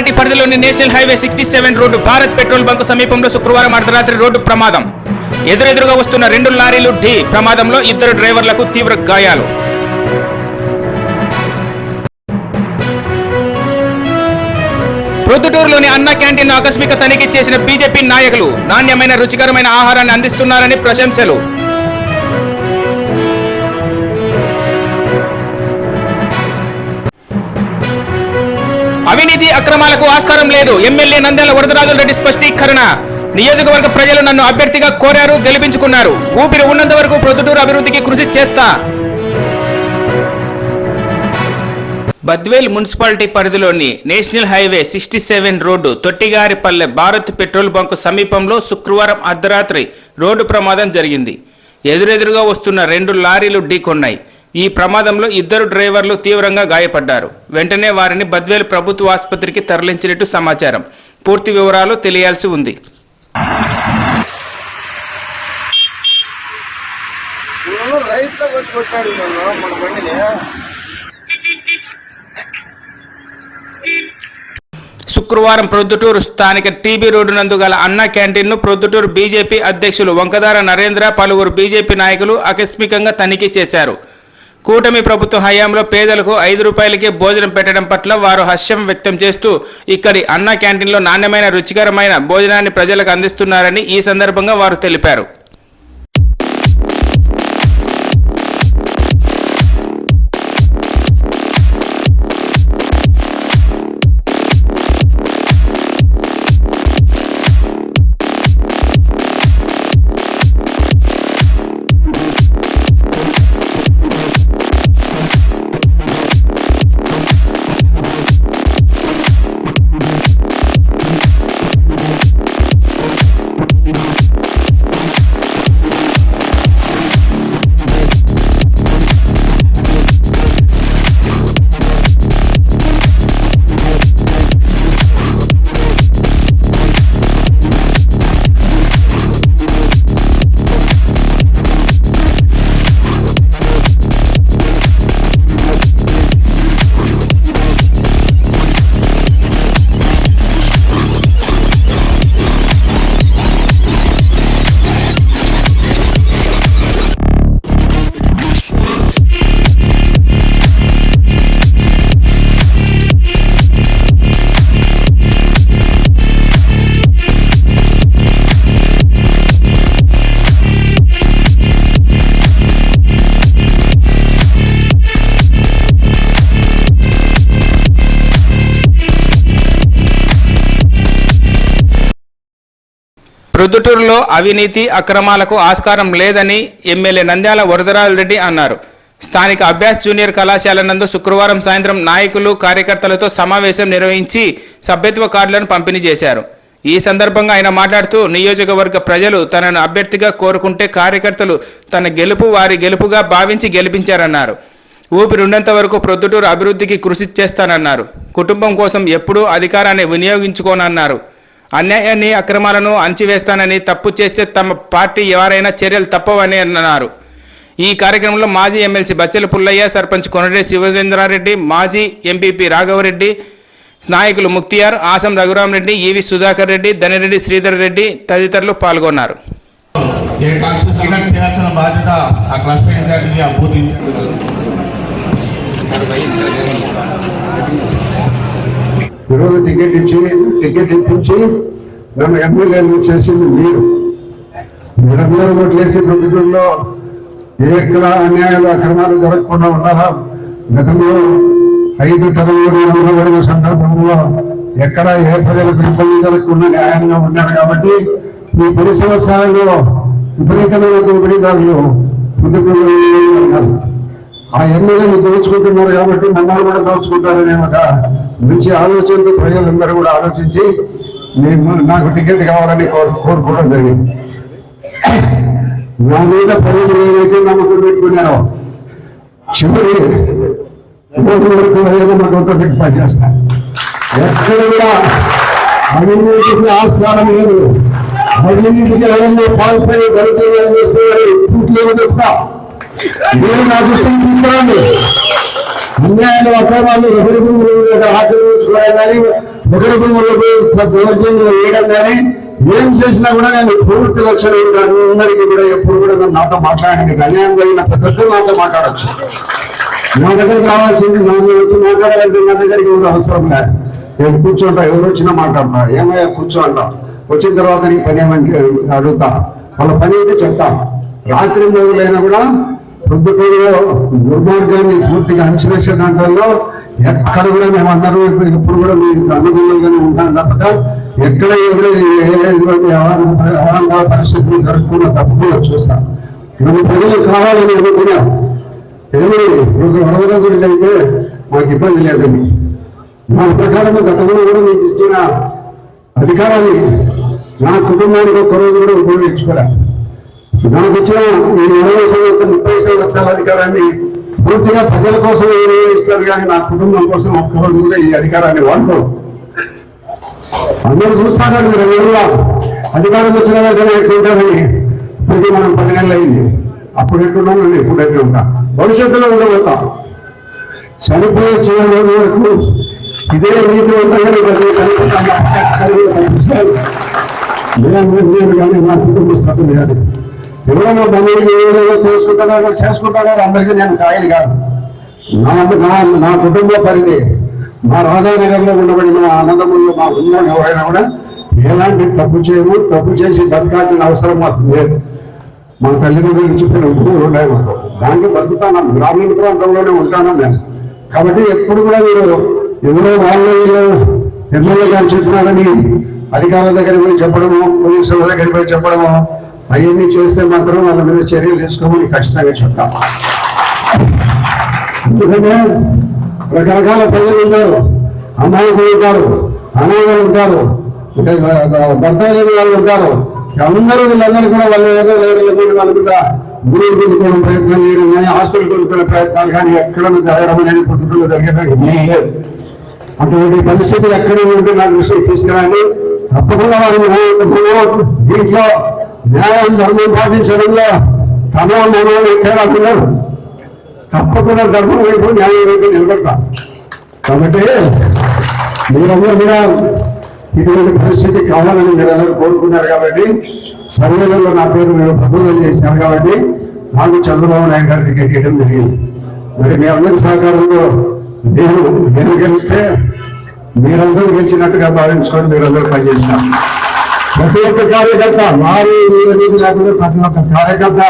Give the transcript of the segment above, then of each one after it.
Municipality పరిధిలోని national highway sixty seven road Bharat petrol bunk సమీపంలో శుక్రవారం అర్ధరాత్రి రోడ్డు ప్రమాదం. ఎదురెదురుగా వస్తున్న రెండు లారీలు ఢీ ప్రమాదంలో ఇద్దరు డ్రైవర్లకు తీవ్ర గాయాలు. ప్రొద్దుటూరులోని అన్న క్యాంటీన్ ఆకస్మిక తనిఖీ చేసిన బీజేపీ నాయకులు నాణ్యమైన రుచికరమైన ఆహారాన్ని అందిస్తున్నారని ప్రశంసలు. అక్రమాలకు ఆస్కారం లేదు. ఎమ్మెల్యే నంద్యాల వరదరాజుల రెడ్డి స్పష్టీకరణ. నియోజకవర్గ ప్రజలు నన్ను అభ్యర్థిగా కోరారు గెలిపించుకున్నారు. ఊపిరి ఉన్నంత వరకు ప్రొద్దుటూరు అభివృద్ధికి కృషి చేస్తా. బద్వేల్ మున్సిపాలిటీ పరిధిలోని national highway sixty seven road Thottigaripalle Bharat petrol bunk సమీపంలో శుక్రవారం అర్ధరాత్రి రోడ్డు ప్రమాదం జరిగింది. ఎదురెదురుగా వస్తున్న రెండు లారీలు ఢీకొన్నాయి. ఈ ప్రమాదంలో ఇద్దరు డ్రైవర్లు తీవ్రంగా గాయపడ్డారు. వెంటనే వారిని బద్వేల్ ప్రభుత్వ ఆసుపత్రికి తరలించినట్టు సమాచారం. పూర్తి వివరాలు తెలియాల్సి ఉంది. శుక్రవారం ప్రొద్దుటూరు స్థానిక టీబీ రోడ్డు నందు గల అన్న క్యాంటీన్ను ప్రొద్దుటూరు బీజేపీ అధ్యక్షులు వంకదార నరేంద్ర పలువురు బీజేపీ నాయకులు ఆకస్మికంగా తనిఖీ చేశారు. కూటమి ప్రభుత్వ హయాంలో పేదలకు ఐదు రూపాయలకే భోజనం పెట్టడం పట్ల వారు హర్షం వ్యక్తం చేస్తూ ఇక్కడి అన్న క్యాంటీన్లో నాణ్యమైన రుచికరమైన భోజనాన్ని ప్రజలకు అందిస్తున్నారని ఈ సందర్భంగా వారు తెలిపారు. ప్రొద్దుటూరులో అవినీతి అక్రమాలకు ఆస్కారం లేదని ఎమ్మెల్యే నంద్యాల వరదరాజు రెడ్డి అన్నారు. స్థానిక అభ్యాస్ జూనియర్ కళాశాల నందు శుక్రవారం సాయంత్రం నాయకులు కార్యకర్తలతో సమావేశం నిర్వహించి సభ్యత్వ కార్డులను పంపిణీ చేశారు. ఈ సందర్భంగా ఆయన మాట్లాడుతూ నియోజకవర్గ ప్రజలు తనను అభ్యర్థిగా కోరుకుంటే కార్యకర్తలు తన గెలుపు వారి గెలుపుగా భావించి గెలిపించారన్నారు. ఊపిరున్నంత వరకు ప్రొద్దుటూరు అభివృద్ధికి కృషి చేస్తానన్నారు. కుటుంబం కోసం ఎప్పుడూ అధికారాన్ని వినియోగించుకోనన్నారు. అన్యాయాన్ని అక్రమాలను అణచివేస్తానని తప్పు చేస్తే తమ పార్టీ ఎవరైనా చర్యలు తప్పవని అన్నారు. ఈ కార్యక్రమంలో మాజీ ఎమ్మెల్సీ బచ్చల పుల్లయ్య సర్పంచ్ కొనరెడ్డి శివచంద్రారెడ్డి మాజీ ఎంపీపీ రాఘవరెడ్డి నాయకులు ముక్తియార్ ఆసం రఘురామరెడ్డి ఈవి సుధాకర్ రెడ్డి ధనిరెడ్డి శ్రీధర్ రెడ్డి తదితరులు పాల్గొన్నారు. ఏ చేయాల్సిన బాధ్యత ఆ క్లస్టర్ ఇన్ఛార్జికి ఆ ఈరోజు టికెట్ ఇచ్చి టికెట్ ఇప్పించి నన్ను ఎమ్మెల్యేలు చేసింది మీరు. మీరందరూ ఓట్లేసి ప్రతికూలలో ఎక్కడ అన్యాయాలు అక్రమాలు జరగకుండా ఉన్నారా? గతంలో ఐదు తరగతి అమలుబడిన సందర్భంలో ఎక్కడ ఏ ప్రజలకు ఇబ్బంది జరగకుండా న్యాయంగా ఉన్నారు కాబట్టి ఈ పది సంవత్సరాల్లో విపరీతమైన దోపిడీదారులు ముందుకు ఉన్నారు. ఆ ఎమ్మెల్యేలు దోచుకుంటున్నారు కాబట్టి మమ్మల్ని కూడా దోచుకుంటారనే ఒక మంచి ఆలోచనతో ప్రజలందరూ కూడా ఆలోచించి నేను నాకు టికెట్ కావాలని కోరుకోవడం జరిగింది. నా మీద ప్రజలు ఏదైతే నమ్మకం పెట్టుకున్నారో చివరి రోజు వరకు అదే నమ్మకంతో పెట్టి పనిచేస్తాను. ఎక్కడ కూడా అవినీతికి ఆస్కారం లేదు. అవినీతికి ఎవరన్నా పాల్పడి దళితులు చేస్తే పూర్తి చెప్తా మీరు నా దృష్టిని తీసుకురండి. అన్యాయాలు అక్రమాలు ఆచరించుకోవాలి కానీ ఒకరి గురువులకు దౌర్జన్యం వేయడం కానీ ఏం చేసినా కూడా నేను పూర్తి లక్షలు అందరికీ కూడా ఎప్పుడు కూడా నన్ను నాతో మాట్లాడండి. అన్యాయం జరిగిన ప్రతి ఒక్కరు నాతో మాట్లాడచ్చు. నా దగ్గరికి రావాల్సింది నా దగ్గర వచ్చి మాట్లాడాలంటే నా దగ్గరికి ఎవరు అవసరం లేదు. నేను కూర్చుంటా ఎవరు వచ్చినా మాట్లాడతా. ఏమయ్యా కూర్చో అంటా. వచ్చిన తర్వాత నీ పని ఏమని అడుగుతా. వాళ్ళ పని అయితే చెప్తా. రాత్రి మొదలైనా కూడా పొద్దుటూరులో దుర్మార్గాన్ని పూర్తిగా అంచవేసే దాంట్లో ఎక్కడ కూడా మేము అందరూ ఎప్పుడు కూడా మీకు అనుగుణంగానే ఉంటాం తప్పక. ఎక్కడ ఎక్కడ ఏ- పరిస్థితులు జరగకుండా తప్పకుండా చూస్తాం. మన ప్రజలు కావాలని అనుకున్నాం ఏమీ రోజు వరద రోజులు అయితే మాకు ఇబ్బంది లేదండి. నా ప్రకారం గతంలో కూడా మీకు ఇచ్చిన అధికారాన్ని నా కుటుంబానికి ఒక్క రోజు కూడా ఉపయోగించుకోవాలి నాకు ఇచ్చిన ఈ ఇరవై సంవత్సరం ముప్పై సంవత్సరాల అధికారాన్ని పూర్తిగా ప్రజల కోసం వినియోగిస్తారు కానీ నా కుటుంబం కోసం ఒక్క రోజు కూడా ఈ అధికారాన్ని వాడుకో అందరూ చూస్తాను మీరు ఎవరులా అధికారం వచ్చిన వెంటనే ఎట్లుంటారని ఇప్పటికీ మనం పది నెలలు అయింది. అప్పుడు ఎట్లున్నాను నేను ఇప్పుడు ఎట్లా ఉంటా? భవిష్యత్తులో ఉండబోతాం చనిపోయే చివరి రోజు వరకు ఇదే నీతి ఉంటుందని చనిపోతాను నేను కానీ నా కుటుంబ సభ్యులు కానీ ఎవరైనా బంధువులు ఏదో చేసుకుంటారో అందరికీ నేను కాయలు కాదు. నా నా నా కుటుంబ పరిధి మా రాధానగర్లో ఉండబడిన మా అన్నదమ్ములు మా ఉన్న ఎవరైనా కూడా ఎలాంటి తప్పు చేయము తప్పు చేసి బతకాల్సిన అవసరం మాకు లేదు. మా తల్లిదండ్రులకు చెప్పిన భూములు ఉన్నాయి మాకు. దానికి బతుకుతాను గ్రామీణ ప్రాంతంలోనే ఉంటాను నేను కాబట్టి ఎప్పుడు కూడా మీరు ఎవరో వాళ్ళు వీళ్ళు ఎమ్మెల్యే గారు చెప్పినారని అధికారుల దగ్గరికి పోయి చెప్పడము పోలీసుల దగ్గర పోయి చెప్పడము అవన్నీ చేస్తే మాత్రం వాళ్ళ మీద చర్యలు తీసుకోమని ఖచ్చితంగా చెప్తాం. ఎందుకంటే రకరకాల ప్రజలు ఉంటారు అమ్మాయిలు ఉంటారు అనాథలు ఉంటారు భర్త లేని వాళ్ళు ఉంటారు. అందరూ వీళ్ళందరూ కూడా వాళ్ళు ఏదో లేరు లేదని వాళ్ళ మీద గురువు కొనుక్కోవడం ప్రయత్నం చేయడం కానీ ఆస్తులు కొనుక్కునే ప్రయత్నాలు కానీ ఎక్కడ జరగడం అనేది పుట్టుకలు జరిగేది లేదు. అటువంటి పరిస్థితులు ఎక్కడ ఉంటే నాకు విషయం తీసుకురండి. తప్పకుండా వారి దీంట్లో న్యాయం ధర్మం పాటించడంలో తమ మనో ఎక్కడ ఉన్నారు తప్పకుండా ధర్మం వైపు న్యాయం వైపు నిలబడతా. కాబట్టి మీరందరూ కూడా ఇటువంటి పరిస్థితి కావాలని మీరు అందరూ కోరుకున్నారు కాబట్టి సర్వేలలో నా పేరు మీరు ప్రభుత్వం చేశారు కాబట్టి నాకు చంద్రబాబు నాయుడు గారు టికెట్ ఇవ్వడం జరిగింది. మరి మీ అందరి సహకారంలో నేను నేను గెలిస్తే మీరందరూ గెలిచినట్టుగా భావించుకొని మీరందరూ పనిచేసినారు ప్రతి ఒక్క కార్యకర్త వారి అనేది లేకుండా ప్రతి ఒక్క కార్యకర్త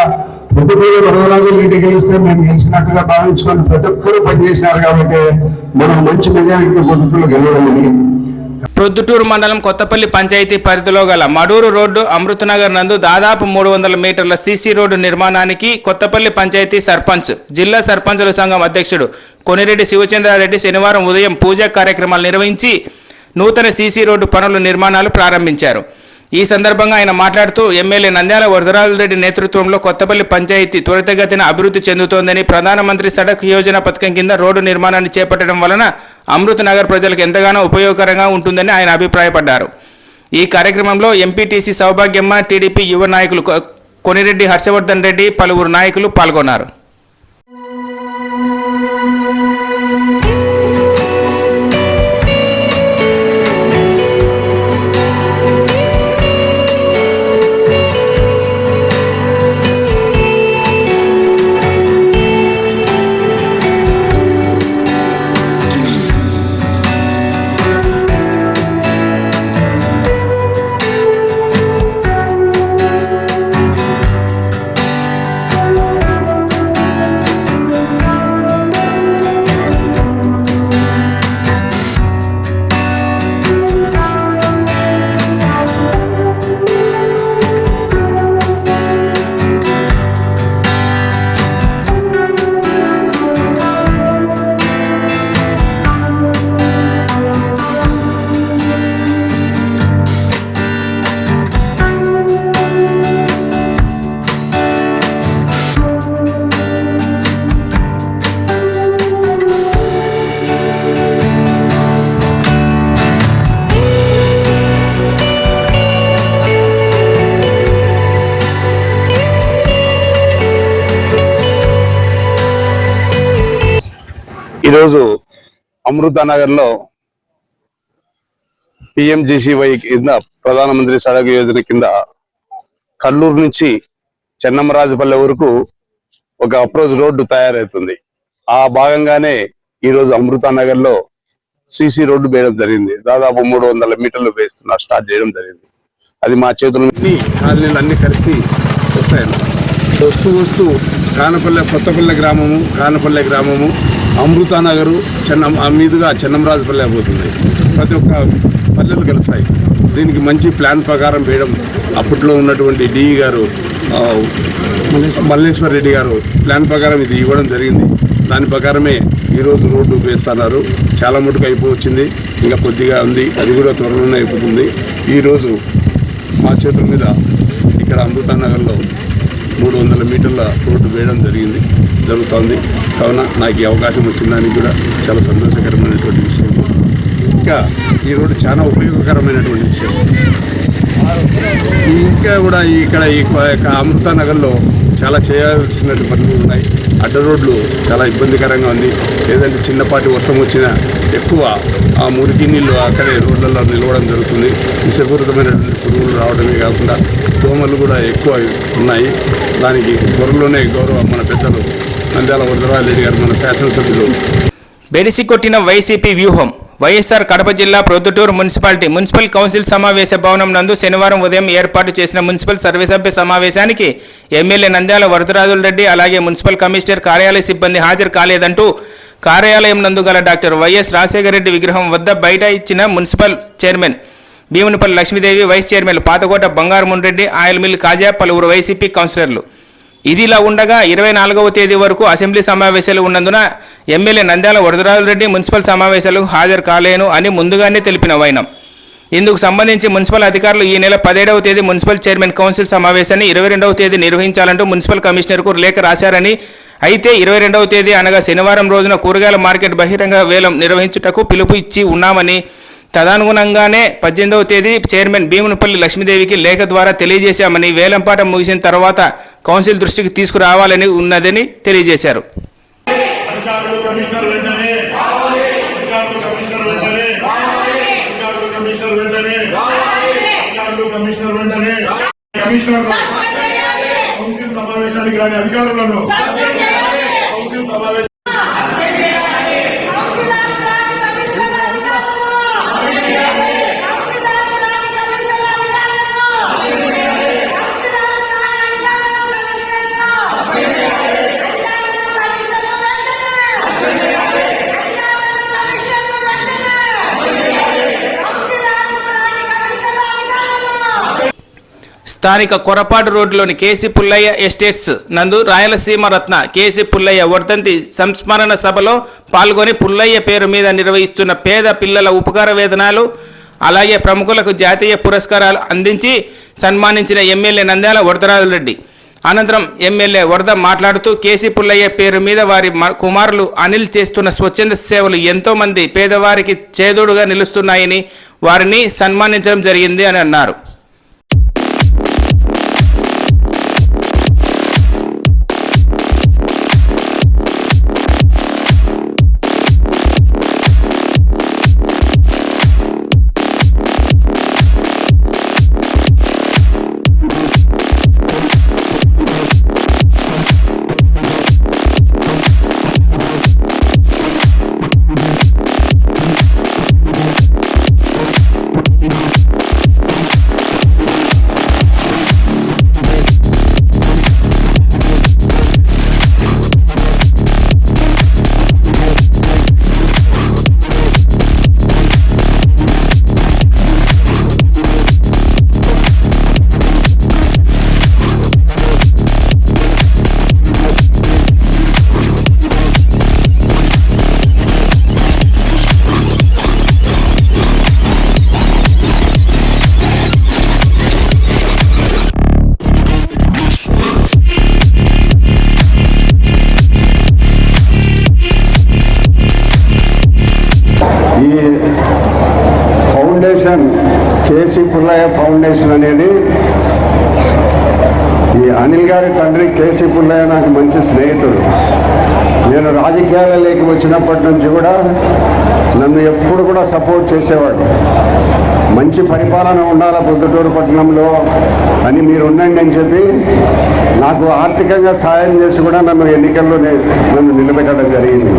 పొద్దుపూడి వరదరాజు రెడ్డి గెలిస్తే మేము గెలిచినట్టుగా భావించుకొని ప్రతి ఒక్కరూ పనిచేశారు కాబట్టి మనం మంచి మెజారిటీ పొద్దుటూరు గెలవడం జరిగింది. ప్రొద్దుటూరు మండలం కొత్తపల్లి పంచాయతీ పరిధిలో గల మడూరు రోడ్డు అమృతనగర్ నందు దాదాపు మూడు వందల మీటర్ల సీసీ రోడ్డు నిర్మాణానికి కొత్తపల్లి పంచాయతీ సర్పంచ్ జిల్లా సర్పంచుల సంఘం అధ్యక్షుడు కొనిరెడ్డి శివచంద్రారెడ్డి శనివారం ఉదయం పూజా కార్యక్రమాలు నిర్వహించి నూతన సీసీ రోడ్డు పనుల నిర్మాణాలు ప్రారంభించారు. ఈ సందర్భంగా ఆయన మాట్లాడుతూ ఎమ్మెల్యే నంద్యాల వరదరాజు రెడ్డి నేతృత్వంలో కొత్తపల్లి పంచాయతీ త్వరితగతిన అభివృద్ధి చెందుతోందని ప్రధానమంత్రి సడక్ యోజన పథకం కింద రోడ్డు నిర్మాణాన్ని చేపట్టడం వలన అమృత్ నగర్ ప్రజలకు ఎంతగానో ఉపయోగకరంగా ఉంటుందని ఆయన అభిప్రాయపడ్డారు. ఈ కార్యక్రమంలో ఎంపీటీసీ సౌభాగ్యమ్మ టీడీపీ యువ నాయకులు కొనిరెడ్డి హర్షవర్ధన్ రెడ్డి పలువురు నాయకులు పాల్గొన్నారు. ఈరోజు అమృత నగర్లో పిఎంజిసివై కింద ప్రధానమంత్రి సడక్ యోజన కింద కల్లూరు నుంచి చెన్నమరాజపల్లె వరకు ఒక అప్రోచ్ రోడ్డు తయారవుతుంది. ఆ భాగంగానే ఈ రోజు నగర్లో సిసి రోడ్డు వేయడం జరిగింది. దాదాపు మూడు వందల మీటర్లు వేస్తున్నారు స్టార్ట్ చేయడం జరిగింది. అది మా చేతుల నుంచి కాలనీలు అన్ని కలిసి వస్తాయన్నమాట. వస్తూ వస్తూ కానపల్లె కొత్తపల్లె గ్రామము కానపల్లె గ్రామము అమృతానగరు చెన్నం ఆ మీదుగా చెన్నంరాజుపల్లె పోతుంది. ప్రతి ఒక్క పల్లెలు కలిసాయి దీనికి మంచి ప్లాన్ ప్రకారం వేయడం అప్పట్లో ఉన్నటువంటి డిఈ గారు మల్లేశ్వర్ రెడ్డి గారు ప్లాన్ ప్రకారం ఇది ఇవ్వడం జరిగింది. దాని ప్రకారమే ఈరోజు రోడ్డు వేస్తున్నారు. చాలా మటుకు అయిపోవచ్చింది. ఇంకా కొద్దిగా ఉంది. అది కూడా త్వరలోనే అయిపోతుంది. ఈరోజు మా చేతుల మీద ఇక్కడ అమృతానగర్లో మూడు వందల మీటర్ల రోడ్డు వేయడం జరిగింది. జరుగుతోంది. కావున నాకు ఈ అవకాశం వచ్చిందని కూడా చాలా సంతోషకరమైనటువంటి విషయం. ఇంకా ఈ రోడ్డు చాలా ఉపయోగకరమైనటువంటి విషయం. ఇంకా కూడా ఇక్కడ ఈ యొక్క నగర్లో చాలా చేయాల్సిన పనులు ఉన్నాయి. అడ్డ రోడ్లు చాలా ఇబ్బందికరంగా ఉంది. లేదంటే చిన్నపాటి వర్షం వచ్చినా ఎక్కువ ఆ మురికి నీళ్ళు అక్కడే రోడ్లలో నిలవడం జరుగుతుంది. విషపూరితమైనటువంటి పురుగులు రావడమే కాకుండా దోమలు కూడా ఎక్కువ ఉన్నాయి. దానికి త్వరలోనే గౌరవ మన పెద్దలు నంద్యాల వరదరాజరెడ్డి గారు మన శాసనసభ్యులు. బెడిసి కొట్టిన వైసీపీ వ్యూహం. వైఎస్ఆర్ కడప జిల్లా ప్రొద్దుటూరు మున్సిపాలిటీ మున్సిపల్ కౌన్సిల్ సమావేశ భవనం నందు శనివారం ఉదయం ఏర్పాటు చేసిన మున్సిపల్ సర్వసభ్య సమావేశానికి ఎమ్మెల్యే నంద్యాల వరదరాజుల రెడ్డి అలాగే మున్సిపల్ కమిషనర్ కార్యాలయ సిబ్బంది హాజరు కాలేదంటూ కార్యాలయం నందు గల డాక్టర్ వైఎస్ రాజశేఖర రెడ్డి విగ్రహం వద్ద బయట ఇచ్చిన municipal chairman Bhimunipalli Lakshmidevi vice chairman Pathakota బంగారమున్ Reddy oil mill Khaja పలువురు వైసీపీ కౌన్సిలర్లు. ఇదిలా ఉండగా ఇరవై నాలుగవ తేదీ వరకు అసెంబ్లీ సమావేశాలు ఉన్నందున ఎమ్మెల్యే నంద్యాల వరదరాజు రెడ్డి మున్సిపల్ సమావేశాలకు హాజరు కాలేను అని ముందుగానే తెలిపిన వైనం. ఇందుకు సంబంధించి మున్సిపల్ అధికారులు ఈ నెల పదిహేడవ తేదీ మున్సిపల్ చైర్మన్ కౌన్సిల్ సమావేశాన్ని ఇరవై రెండవ తేదీ నిర్వహించాలంటూ మున్సిపల్ కమిషనర్కు లేఖ రాశారని అయితే ఇరవై రెండవ తేదీ అనగా శనివారం రోజున కూరగాయల మార్కెట్ బహిరంగ వేలం నిర్వహించుటకు పిలుపు ఇచ్చి ఉన్నామని తదనుగుణంగానే పద్దెనిమిదవ తేదీ చైర్మన్ భీమునిపల్లి లక్ష్మీదేవికి లేఖ ద్వారా తెలియజేశామని వేలంపాట ముగిసిన తర్వాత కౌన్సిల్ దృష్టికి తీసుకురావాలని ఉన్నదని తెలియజేశారు. అధికారులు కమిషనర్ వెంటనే. అధికారులు కమిషనర్ వెంటనే. అధికారులు కమిషనర్ వెంటనే. అధికారులు కమిషనర్ వెంటనే. కమిషనర్ కౌన్సిల్ సమావేశానికి రాని అధికారులను స్థానిక కొరపాటు రోడ్డులోని కేసీ పుల్లయ్య ఎస్టేట్స్ నందు రాయలసీమ రత్న కేసీ పుల్లయ్య వర్ధంతి సంస్మరణ సభలో పాల్గొని పుల్లయ్య పేరు మీద నిర్వహిస్తున్న పేద పిల్లల ఉపకార వేతనాలు అలాగే ప్రముఖులకు జాతీయ పురస్కారాలు అందించి సన్మానించిన ఎమ్మెల్యే నంద్యాల వరదరాజులరెడ్డి. అనంతరం ఎమ్మెల్యే వరద మాట్లాడుతూ కేసీ పుల్లయ్య పేరు మీద వారి కుమారులు అనిల్ చేస్తున్న స్వచ్ఛంద సేవలు ఎంతోమంది పేదవారికి చేదోడుగా నిలుస్తున్నాయని వారిని సన్మానించడం జరిగింది అని అన్నారు. ఫౌండేషన్ కేసీ పుల్లయ్య ఫౌండేషన్ అనేది ఈ అనిల్ గారి తండ్రి కేసీ పుల్లయ్య నాకు మంచి స్నేహితుడు. నేను రాజకీయాలలోకి వచ్చినప్పటి నుంచి కూడా నన్ను ఎప్పుడు కూడా సపోర్ట్ చేసేవాడు. మంచి పరిపాలన ఉండాలా పొద్దుటూరు పట్టణంలో అని మీరు ఉండండి అని చెప్పి నాకు ఆర్థికంగా సాయం చేసి కూడా నన్ను ఎన్నికల్లో నన్ను నిలబెట్టడం జరిగింది.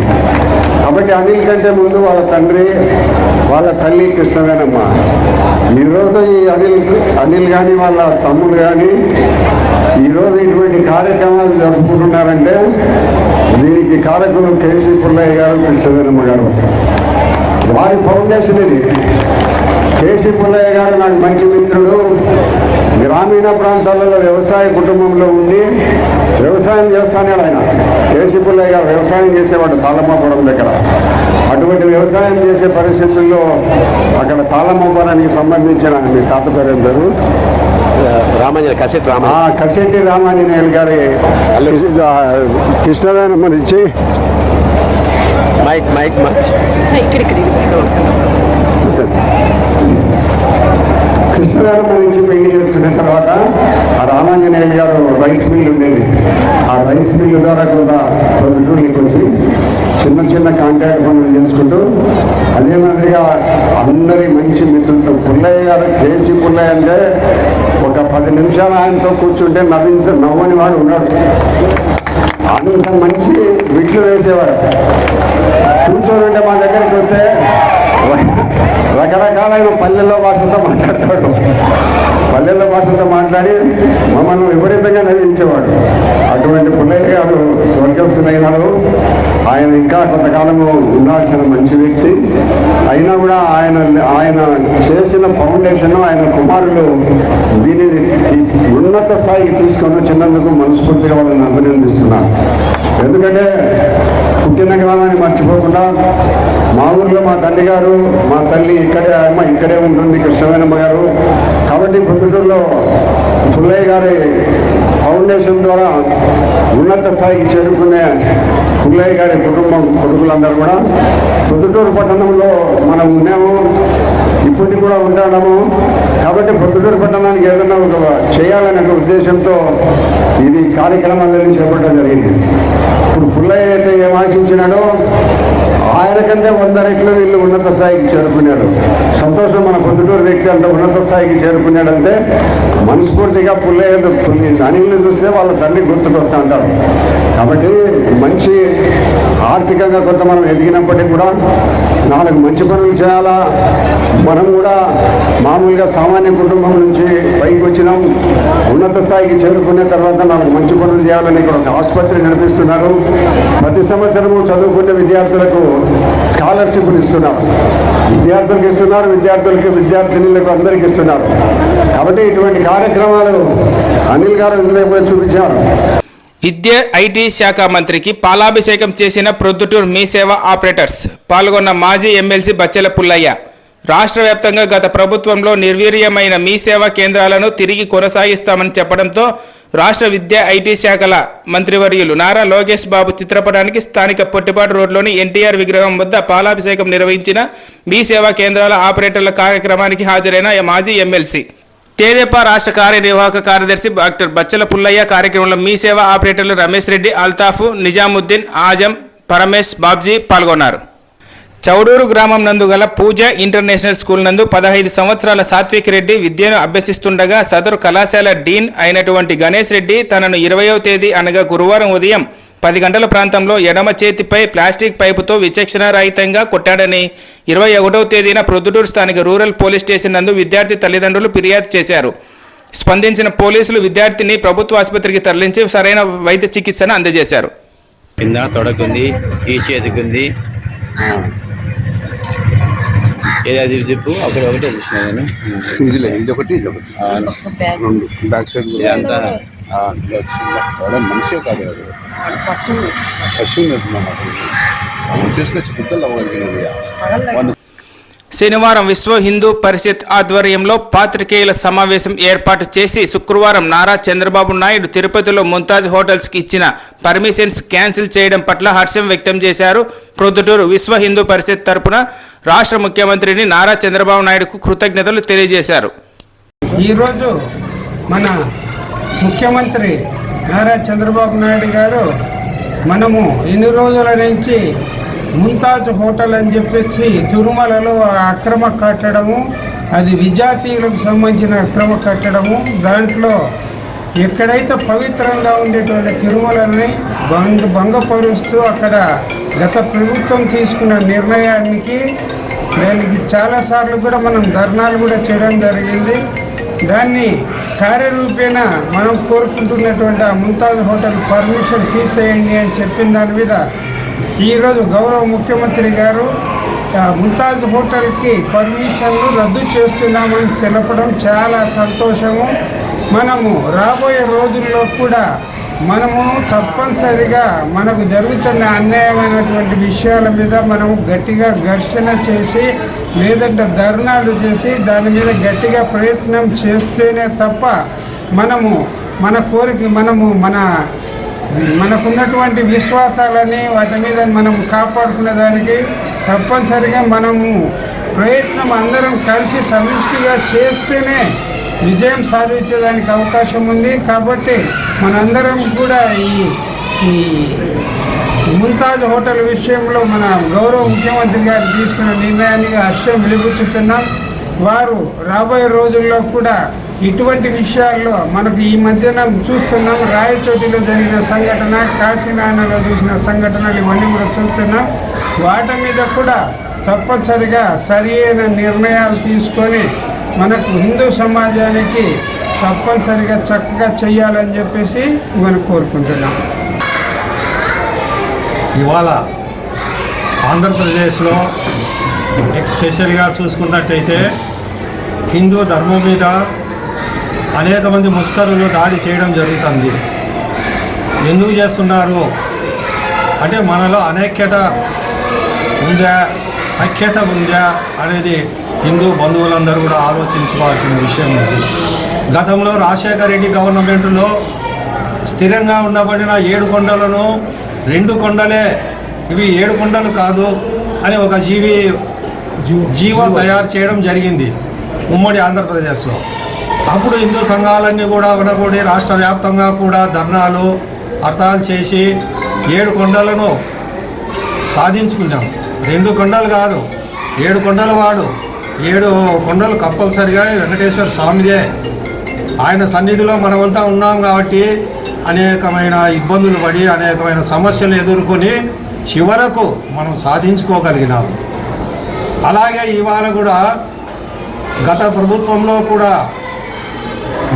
కాబట్టి అనిల్ కంటే ముందు వాళ్ళ తండ్రి వాళ్ళ తల్లి కృష్ణవేనమ్మ ఈరోజు ఈ అనిల్ అనిల్ కానీ వాళ్ళ తమ్ముడు కానీ ఈరోజు ఇటువంటి కార్యక్రమాలు జరుపుకుంటున్నారంటే దీనికి కారకులు కేసీ పుల్లయ్య గారు కృష్ణవేనమ్మ గారు. వారి ఫౌండేషన్ ఇది. కేసీ పుల్లయ్య గారు నాకు మంచి మిత్రుడు. గ్రామీణ ప్రాంతాలలో వ్యవసాయ కుటుంబంలో ఉండి వ్యవసాయం చేస్తానే ఆయన. కేసీ పుల్లయ్య గారు వ్యవసాయం చేసేవాడు తాళమ్మాపురం దగ్గర. అటువంటి వ్యవసాయం చేసే పరిస్థితుల్లో అక్కడ తాళమ్మాపురానికి సంబంధించిన మీ తాత పేరు పేరు? రామాంజన కసెట్ రామ ఆ కసెట్టి రామాంజనేయులు గారి కృష్ణదానమ్మ నుంచి. Mike mike mike. కృష్ణగారు నుంచి పెళ్ళి చేసుకున్న తర్వాత ఆ రామాంజనేయ గారు రైస్ మిల్ ఉండేది. ఆ రైస్ మిల్ ద్వారా కూడా పొద్దుటూరుకి వచ్చి చిన్న చిన్న కాంట్రాక్ట్ పనులు చేసుకుంటూ అదే మాదిరిగా అందరి మంచి మిత్రులతో పుల్లయ్య గారు కేసీ పుల్లయ్య అంటే ఒక పది నిమిషాలు ఆయనతో కూర్చుంటే నవ్వించ నవ్వని వాడు ఉన్నాడు. అంత మంచి విట్లు వేసేవాడు కూర్చోనంటే మా దగ్గరికి వస్తే రకరకాలైన పల్లెల్లో భాషలతో మాట్లాడతాడు. పల్లెల్లో భాషలతో మాట్లాడి మమ్మల్ని విపరీతంగా నవ్వించేవాడు. అటువంటి పుల్లయ్య గారు స్వర్గస్థులైనారు ఆయన ఇంకా కొంతకాలము ఉండాల్సిన మంచి వ్యక్తి. అయినా కూడా ఆయన ఆయన చేసిన ఫౌండేషన్ ఆయన కుమారులు దీనిని ఉన్నత స్థాయికి తీసుకొని వచ్చినందుకు మనస్ఫూర్తిగా వాళ్ళని అభినందిస్తున్నాను ఎందుకంటే పుట్టిన గ్రామాన్ని మర్చిపోకుండా మా ఊర్లో మా తల్లి గారు మా తల్లి ఇక్కడే అమ్మ ఇక్కడే ఉంటుంది కృష్ణవేనమ్మ గారు. కాబట్టి పొద్దుటూరులో పుల్లయ్య గారి ఫౌండేషన్ ద్వారా ఉన్నత స్థాయికి చేరుకునే పుల్లయ్య గారి కుటుంబం కొడుకులందరూ కూడా పొద్దుటూరు పట్టణంలో మనం ఉన్నాము. ఇప్పటికి కూడా ఉంటాము కాబట్టి పొద్దుటూరు పట్టణానికి ఏదైనా ఒక చేయాలనే ఉద్దేశంతో ఇది కార్యక్రమాలను చేపట్టడం జరిగింది. ఇప్పుడు పుల్లయ్య అయితే ఏం ఆశించినాడో ఆయన కంటే వంద రెట్లు వీళ్ళు ఉన్నత స్థాయికి చేరుకున్నాడు. సంతోషం మన పొద్దుటూరు వ్యక్తి అంత ఉన్నత స్థాయికి చేరుకున్నాడంటే మనస్ఫూర్తిగా పుల్లయ్య అనిల్ని చూస్తే వాళ్ళ తల్లి గుర్తుకొస్తా అంటారు కాబట్టి మంచి ఆర్థికంగా కొంత మనం ఎదిగినప్పటికీ కూడా నాలుగు మంచి పనులు చేయాలా? మనం కూడా మామూలుగా సామాన్య కుటుంబం నుంచి పైకి వచ్చినాం. ఉన్నత స్థాయికి చేరుకున్న తర్వాత నాకు మంచి పనులు చేయాలని ఇక్కడ ఒక ఆసుపత్రి నడిపిస్తున్నారు. ప్రతి సంవత్సరము చదువుకునే విద్యార్థులకు స్కాలర్షిప్లు ఇస్తున్నారు. విద్యార్థులకు ఇస్తున్నారు విద్యార్థులకి విద్యార్థినులకు అందరికి ఇస్తున్నారు. కాబట్టి ఇటువంటి కార్యక్రమాలు అనిల్ గారు ఇందులో చూపించారు. విద్య ఐటీ శాఖ మంత్రికి పాలాభిషేకం చేసిన ప్రొద్దుటూరు మీ సేవ ఆపరేటర్స్ పాల్గొన్న మాజీ ఎమ్మెల్సీ బచ్చెల పుల్లయ్య. రాష్ట్ర వ్యాప్తంగా గత ప్రభుత్వంలో నిర్వీర్యమైన మీ సేవా కేంద్రాలను తిరిగి కొనసాగిస్తామని చెప్పడంతో రాష్ట్ర విద్య ఐటీ శాఖల మంత్రివర్యులు నారా లోకేష్ బాబు చిత్రపటానికి స్థానిక పొట్టిపాటు రోడ్లోని ఎన్టీఆర్ విగ్రహం వద్ద పాలాభిషేకం నిర్వహించిన మీ సేవా కేంద్రాల ఆపరేటర్ల కార్యక్రమానికి హాజరైన మాజీ ఎమ్మెల్సీ. తెదేపా రాష్ట్ర కార్యనిర్వాహక కార్యదర్శి డాక్టర్ బచ్చల పుల్లయ్య కార్యక్రమంలో మీ సేవ ఆపరేటర్లు రమేష్ రెడ్డి అల్తాఫ్ నిజాముద్దీన్ ఆజం పరమేష్ బాబ్జీ పాల్గొన్నారు. చౌడూరు గ్రామం నందు గల పూజ ఇంటర్నేషనల్ స్కూల్ నందు పదహైదు సంవత్సరాల సాత్విక్ రెడ్డి విద్యను అభ్యసిస్తుండగా సదరు కళాశాల డీన్ అయినటువంటి గణేష్ రెడ్డి తనను ఇరవయో తేదీ అనగా గురువారం ఉదయం పది గంటల ప్రాంతంలో ఎడమ చేతిపై ప్లాస్టిక్ పైపుతో విచక్షణ రహితంగా కొట్టాడని ఇరవై ఒకటవ తేదీన ప్రొద్దుటూరు స్థానిక రూరల్ పోలీస్ స్టేషన్ నందు విద్యార్థి తల్లిదండ్రులు ఫిర్యాదు చేశారు. స్పందించిన పోలీసులు విద్యార్థిని ప్రభుత్వ ఆసుపత్రికి తరలించి సరైన వైద్య చికిత్సను అందజేశారు. కింద తొడకుంది ఈ చేతికి ఏది అది చెప్పు ఒకటి ఒకటే చూసిన నేను. ఇదిలే ఇది ఒకటి ఇది ఒకటి రెండు. Back side? వాడు మనిషే కాదు వాడు. పశువు తీసుకొచ్చి కుక్కలు అవ్వగలిగినది వాడిని శనివారం విశ్వ హిందూ పరిషత్ ఆధ్వర్యంలో పాత్రికేయుల సమావేశం ఏర్పాటు చేసి శుక్రవారం నారా చంద్రబాబు నాయుడు తిరుపతిలో ముంతాజ్ హోటల్స్కి ఇచ్చిన పర్మిషన్స్ క్యాన్సిల్ చేయడం పట్ల హర్షం వ్యక్తం చేశారు. ప్రొద్దుటూరు విశ్వ హిందూ పరిషత్ తరపున రాష్ట్ర ముఖ్యమంత్రిని నారా చంద్రబాబు నాయుడుకు కృతజ్ఞతలు తెలియజేశారు. ఈరోజు మన ముఖ్యమంత్రి నారా చంద్రబాబు నాయుడు గారు మనము ఎన్ని రోజుల నుంచి ముంతాజ్ హోటల్ అని చెప్పేసి తిరుమలలో అక్రమ కట్టడము అది విజాతీయులకు సంబంధించిన అక్రమ కట్టడము దాంట్లో ఎక్కడైతే పవిత్రంగా ఉండేటువంటి తిరుమలని భంగ భంగపరుస్తూ అక్కడ గత ప్రభుత్వం తీసుకున్న నిర్ణయానికి దానికి చాలాసార్లు కూడా మనం ధర్నాలు కూడా చేయడం జరిగింది. దాన్ని కార్యరూపేణ మనం కోరుకుంటున్నటువంటి ఆ ముంతాజ్ హోటల్ పర్మిషన్ తీసేయండి అని చెప్పిన దాని మీద ఈరోజు గౌరవ ముఖ్యమంత్రి గారు ముంతాజ్ హోటల్కి పర్మిషన్లు రద్దు చేస్తున్నామని తెలపడం చాలా సంతోషము. మనము రాబోయే రోజుల్లో కూడా మనము తప్పనిసరిగా మనకు జరుగుతున్న అన్యాయమైనటువంటి విషయాల మీద మనము గట్టిగా ఘర్షణ చేసి లేదంటే ధర్నాలు చేసి దాని మీద గట్టిగా ప్రయత్నం చేస్తేనే తప్ప మనము మన కోరిక మనము మన మనకున్నటువంటి విశ్వాసాలని వాటి మీద మనం కాపాడుకునే దానికి తప్పనిసరిగా మనము ప్రయత్నం అందరం కలిసి సమిష్టిగా చేస్తేనే విజయం సాధించేదానికి అవకాశం ఉంది. కాబట్టి మనందరం కూడా ఈ ఈ ముంతాజ్ హోటల్ విషయంలో మన గౌరవ ముఖ్యమంత్రి గారు తీసుకున్న నిర్ణయాన్ని హర్షం వెలిపుచ్చుతున్నాం వారు రాబోయే రోజుల్లో కూడా ఇటువంటి విషయాల్లో మనకు ఈ మధ్యన చూస్తున్నాం రాయచోటిలో జరిగిన సంఘటన కాశీనాయనలో చూసిన సంఘటనలు ఇవన్నీ కూడా చూస్తున్నాం. వాటి మీద కూడా తప్పనిసరిగా సరి అయిన నిర్ణయాలు తీసుకొని మనకు హిందూ సమాజానికి తప్పనిసరిగా చక్కగా చేయాలని చెప్పేసి మనం కోరుకుంటున్నాం. ఇవాళ ఆంధ్రప్రదేశ్లో ఎక్స్పెషల్గా చూసుకున్నట్టయితే హిందూ ధర్మం మీద అనేక మంది ముస్కరులు దాడి చేయడం జరుగుతుంది. ఎందుకు చేస్తున్నారు? అంటే మనలో అనైక్యత ఉందా? సఖ్యత ఉందా? అనేది హిందూ బంధువులందరూ కూడా ఆలోచించుకోవాల్సిన విషయం ఉంది గతంలో రాజశేఖర రెడ్డి గవర్నమెంట్లో స్థిరంగా ఉండబడిన ఏడు కొండలను రెండు కొండలే ఇవి ఏడు కొండలు కాదు అని ఒక జీవి జీవ తయారు చేయడం జరిగింది ఉమ్మడి ఆంధ్రప్రదేశ్లో. అప్పుడు హిందూ సంఘాలన్నీ కూడా ఉనకూడి రాష్ట్ర వ్యాప్తంగా కూడా ధర్నాలు అర్థాలు చేసి ఏడు కొండలను సాధించుకున్నాం. రెండు కొండలు కాదు ఏడు కొండల వాడు. ఏడు కొండలు కంపల్సరిగా వెంకటేశ్వర స్వామిదే. ఆయన సన్నిధిలో మనమంతా ఉన్నాం కాబట్టి అనేకమైన ఇబ్బందులు పడి అనేకమైన సమస్యలు ఎదుర్కొని చివరకు మనం సాధించుకోగలిగినాము అలాగే ఇవాళ కూడా గత ప్రభుత్వంలో కూడా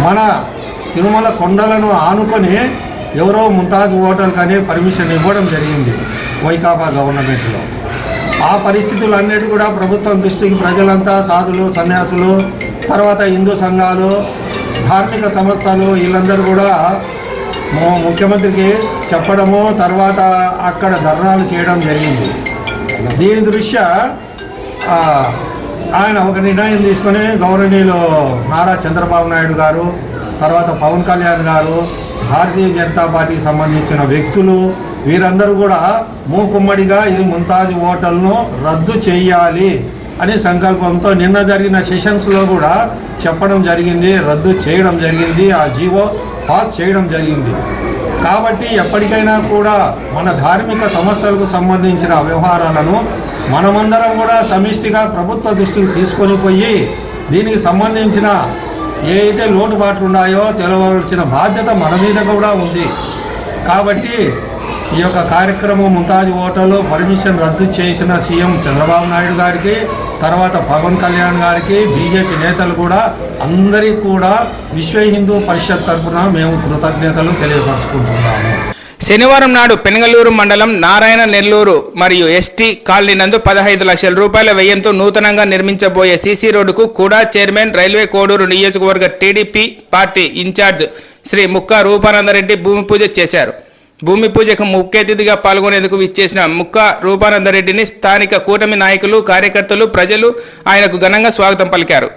మన తిరుమల కొండలను ఆనుకొని ఎవరో ముంతాజ్ హోటల్ కానీ పర్మిషన్ ఇవ్వడం జరిగింది వైకాపా గవర్నమెంట్లో. ఆ పరిస్థితులన్నిటి కూడా ప్రభుత్వం దృష్టికి ప్రజలంతా సాధులు సన్యాసులు తర్వాత హిందూ సంఘాలు ధార్మిక సంస్థలు వీళ్ళందరూ కూడా ముఖ్యమంత్రికి చెప్పడము తర్వాత అక్కడ ధర్నాలు చేయడం జరిగింది. దీని దృష్ట్యా ఆయన ఒక నిర్ణయం తీసుకొని గౌరవనీయులు నారా చంద్రబాబు నాయుడు గారు తర్వాత పవన్ కళ్యాణ్ గారు భారతీయ జనతా పార్టీకి సంబంధించిన వ్యక్తులు వీరందరూ కూడా మూకుమ్మడిగా ఇది ముంతాజ్ హోటల్ను రద్దు చేయాలి అనే సంకల్పంతో నిన్న జరిగిన సెషన్స్లో కూడా చెప్పడం జరిగింది రద్దు చేయడం జరిగింది ఆ జీవో పాస్ చేయడం జరిగింది. కాబట్టి ఎప్పటికైనా కూడా మన ధార్మిక సంస్థలకు సంబంధించిన వ్యవహారాలను మనమందరం కూడా సమిష్టిగా ప్రభుత్వ దృష్టికి తీసుకొని పోయి దీనికి సంబంధించిన ఏ అయితే లోటుబాట్లు ఉన్నాయో తెలవలసిన బాధ్యత మన మీద కూడా ఉంది. కాబట్టి ఈ యొక్క కార్యక్రమం ముంతాజ్ హోటల్ పర్మిషన్ రద్దు చేసిన సీఎం చంద్రబాబు నాయుడు గారికి తర్వాత పవన్ కళ్యాణ్ గారికి బీజేపీ నేతలు కూడా అందరికీ కూడా విశ్వ హిందూ పరిషత్ తరఫున మేము కృతజ్ఞతలు తెలియపరుచుకుంటున్నాము. శనివారం నాడు పెనగలూరు మండలం నారాయణ నెల్లూరు మరియు ఎస్టీ కాలనీ నందు పదహైదు లక్షల రూపాయల వ్యయంతో నూతనంగా నిర్మించబోయే సీసీ రోడ్డుకు కూడా చైర్మన్ రైల్వే కోడూరు నియోజకవర్గ TDP party incharge Shri Mukka Rupananda Reddy భూమి పూజ చేశారు. భూమి పూజకు ముఖ్య అతిథిగా పాల్గొనేందుకు విచ్చేసిన ముక్కా రూపానందరెడ్డిని స్థానిక కూటమి నాయకులు కార్యకర్తలు ప్రజలు ఆయనకు ఘనంగా స్వాగతం పలికారు.